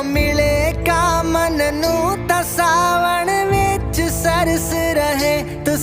ਜਦੋਂ ਮਿਲੇ ਕਾਮਨ ਨੂੰ ਤਸਾਵਣ ਵਿੱਚ ਸਰਸ ਰਹੇ ਤੂੰ